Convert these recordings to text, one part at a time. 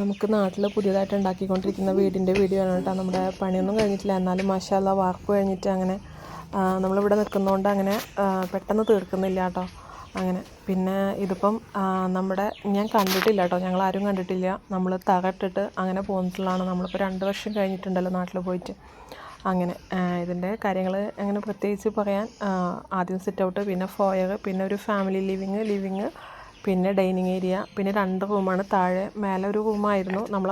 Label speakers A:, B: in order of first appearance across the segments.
A: നമുക്ക് നാട്ടിൽ പുതിയതായിട്ട് ഉണ്ടാക്കിക്കൊണ്ടിരിക്കുന്ന വീടിന്റെ വീഡിയോ ആണ് കേട്ടോ. നമ്മുടെ പണിയൊന്നും കഴിഞ്ഞിട്ടില്ല. എന്നാലും മാഷാല്ല വാർപ്പ് കഴിഞ്ഞിട്ട് അങ്ങനെ നമ്മളിവിടെ നിൽക്കുന്നതുകൊണ്ട് അങ്ങനെ പെട്ടെന്ന് തീർക്കുന്നില്ല കേട്ടോ. അങ്ങനെ. പിന്നെ ഇതിപ്പം നമ്മുടെ ഞാൻ കണ്ടിട്ടില്ല കേട്ടോ. ഞങ്ങൾ ആരും കണ്ടിട്ടില്ല. നമ്മൾ തകട്ടിട്ട് അങ്ങനെ പോന്നിട്ടുള്ളതാണ്. നമ്മളിപ്പോൾ രണ്ട് വർഷം കഴിഞ്ഞിട്ടുണ്ടല്ലോ നാട്ടിൽ പോയിട്ട്. അങ്ങനെ ഇതിന്റെ കാര്യങ്ങൾ അങ്ങനെ പ്രത്യേകിച്ച് പറയാൻ ആദ്യം സിറ്റ് ഔട്ട് പിന്നെ ഫോയർ പിന്നെ ഒരു ഫാമിലി ലിവിങ് ലിവിങ് പിന്നെ ഡൈനിങ് ഏരിയ പിന്നെ രണ്ട് റൂമാണ്. താഴെ മേലെ ഒരു റൂമായിരുന്നു. നമ്മൾ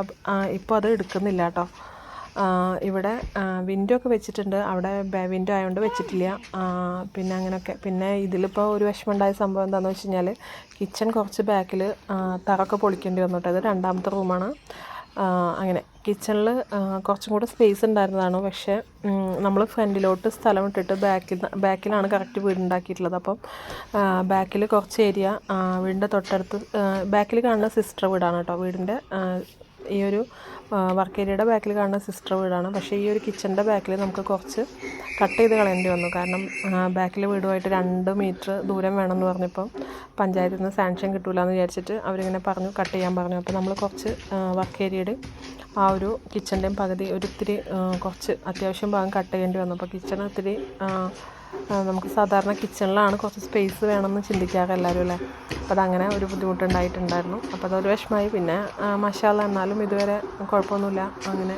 A: ഇപ്പോൾ അത് എടുക്കുന്നില്ല കേട്ടോ ഇവിടെ വിൻഡോ ഒക്കെ വെച്ചിട്ടുണ്ട്. അവിടെ വിൻഡോ ആയതുകൊണ്ട് വെച്ചിട്ടില്ല. പിന്നെ അങ്ങനെയൊക്കെ പിന്നെ ഇതിലിപ്പോൾ ഒരു വിഷമമുണ്ടായ സംഭവം എന്താണെന്ന് വെച്ച് കഴിഞ്ഞാൽ കിച്ചൺ കുറച്ച് ബാക്കിൽ തറൊക്കെ പൊളിക്കേണ്ടി വന്നു അത് രണ്ടാമത്തെ റൂമാണ്. അങ്ങനെ കിച്ചണിൽ കുറച്ചും കൂടെ സ്പേസ് ഉണ്ടായിരുന്നതാണ്. പക്ഷേ നമ്മൾ ഫ്രണ്ടിലോട്ട് സ്ഥലം ഇട്ടിട്ട് ബാക്കിൽ ബാക്കിലാണ് കറക്റ്റ് വീടുണ്ടാക്കിയിട്ടുള്ളത്. അപ്പം ബാക്കിൽ കുറച്ച് ഏരിയ വീടിന്റെ തൊട്ടടുത്ത് ബാക്കിൽ കാണുന്ന സിസ്റ്റർ വീടാണ് കേട്ടോ. വീടിന്റെ ഈ ഒരു വർക്ക് ഏരിയയുടെ ബാക്കിൽ കാണുന്ന സിസ്റ്റർ വീടാണ്. പക്ഷേ ഈ ഒരു കിച്ചന്റെ ബാക്കിൽ നമുക്ക് കുറച്ച് കട്ട് ചെയ്ത് കളയേണ്ടി വന്നു. കാരണം ബാക്കിൽ വീടുമായിട്ട് രണ്ട് മീറ്റർ ദൂരം വേണമെന്ന് പറഞ്ഞപ്പോൾ പഞ്ചായത്തിൽ നിന്ന് സാങ്ഷൻ കിട്ടൂല എന്ന് വിചാരിച്ചിട്ട് അവരിങ്ങനെ പറഞ്ഞു കട്ട് ചെയ്യാൻ പറഞ്ഞു. അപ്പോൾ നമ്മൾ കുറച്ച് വർക്ക് ഏരിയയുടെ ആ ഒരു കിച്ചന്റെയും പകുതി ഒരു ഇത്തിരി കുറച്ച് അത്യാവശ്യം ഭാഗം കട്ട് ചെയ്യേണ്ടി വന്നു. അപ്പോൾ കിച്ചൺ ആ, നമുക്ക് സാധാരണ കിച്ചണിലാണ് കുറച്ച് സ്പേസ് വേണമെന്ന് ചിന്തിക്കാറ് എല്ലാവരും അല്ലേ? അപ്പോൾ അതങ്ങനെ ഒരു ബുദ്ധിമുട്ടുണ്ടായിട്ടുണ്ടായിരുന്നു. അപ്പോൾ അതൊരു വിഷമമായി. പിന്നെ മഷാല എന്നാലും ഇതുവരെ കുഴപ്പമൊന്നുമില്ല. അങ്ങനെ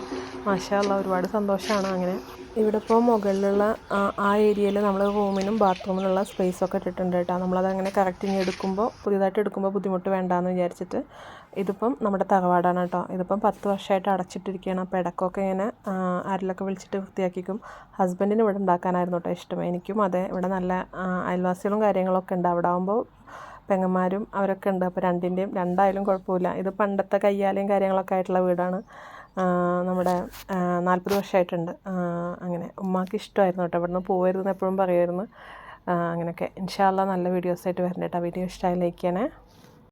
A: മഷാല ഒരുപാട് സന്തോഷമാണ് അങ്ങനെ. ഇവിടെ ഇപ്പോൾ മുകളിലുള്ള ആ, ഏരിയയിൽ നമ്മൾ റൂമിനും ബാത്റൂമിനുള്ള സ്പേസൊക്കെ ഇട്ടിട്ടുണ്ട് കേട്ടോ. നമ്മളതങ്ങനെ കറക്റ്റ് ഇനി എടുക്കുമ്പോൾ പുതിയതായിട്ട് എടുക്കുമ്പോൾ ബുദ്ധിമുട്ട് വേണ്ടാന്ന് വിചാരിച്ചിട്ട് ഇതിപ്പം നമ്മുടെ തറവാടാണ് കേട്ടോ. ഇതിപ്പം പത്ത് വർഷമായിട്ട് അടച്ചിട്ടിരിക്കുകയാണ് അപ്പോൾ ഇടയ്ക്കൊക്കെ ഇങ്ങനെ ആരിലൊക്കെ വിളിച്ചിട്ട് വൃത്തിയാക്കിക്കും. ഹസ്ബൻഡിന് ഇവിടെ ഉണ്ടാക്കാനായിരുന്നു കേട്ടോ ഇഷ്ടം. എനിക്കും അതെ ഇവിടെ നല്ല അയൽവാസികളും കാര്യങ്ങളൊക്കെ ഉണ്ട്. അവിടെ ആകുമ്പോൾ പെങ്ങന്മാരും അവരൊക്കെ ഉണ്ട്. അപ്പോൾ രണ്ടിന്റെയും രണ്ടായാലും കുഴപ്പമില്ല. ഇത് പണ്ടത്തെ കയ്യാലയും കാര്യങ്ങളൊക്കെ ആയിട്ടുള്ള വീടാണ്. നമ്മുടെ നാൽപ്പത് വർഷമായിട്ടുണ്ട്. അങ്ങനെ ഉമ്മാക്ക് ഇഷ്ടമായിരുന്നു കേട്ടോ. ഇവിടുന്ന് പോകരുതെന്ന് എപ്പോഴും പറയുമായിരുന്നു. അങ്ങനെയൊക്കെ. ഇൻഷാല്ല നല്ല വീഡിയോസായിട്ട് വരണ്ട കേട്ടോ വീഡിയോ ഇഷ്ടമായി ലൈക്ക് ചെയ്യണേ.